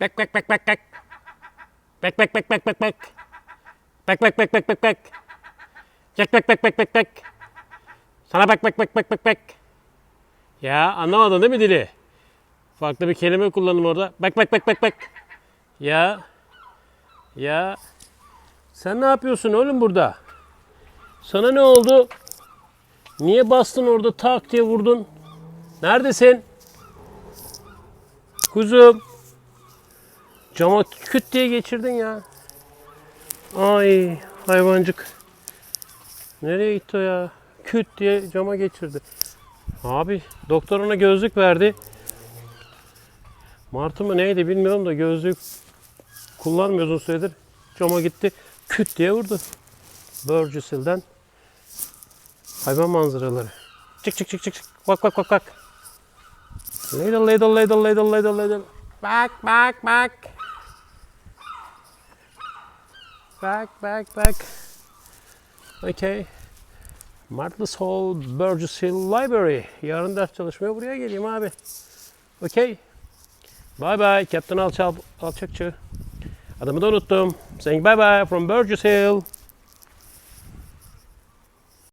Bek bek bek bek bek. Bek bek bek bek bek bek. Bek bek bek bek bek bek. Bek bek bek bek bek bek. Sana bek bek bek bek bek bek. Ya anlamadın değil mi dili? Farklı bir kelime kullandım orada. Bek bek bek bek bek. Ya. Ya. Sen ne yapıyorsun oğlum burada? Sana ne oldu? Niye bastın orada tak diye vurdun? Neredesin? Kuzum. Cama küt diye geçirdin ya. Ay hayvancık. Nereye gitti o ya? Küt diye cama geçirdi. Abi doktor ona gözlük verdi. Martı mı neydi bilmiyorum da gözlük kullanmıyor uzun süredir. Cama gitti. Küt diye vurdu. Burgessel'den hayvan manzaraları. Çık çık çık çık. çık. Bak bak bak bak. Ladle ladle ladle ladle ladle ladle. Bak bak bak. Bak bak bak. Okay. Martles Hall Burgess Hill Library. Yarın ders çalışmaya buraya geleyim abi. Okay. Bye bye Captain Alçal, Alçakçı. Adımı da unuttum. Saying bye bye from Burgess Hill.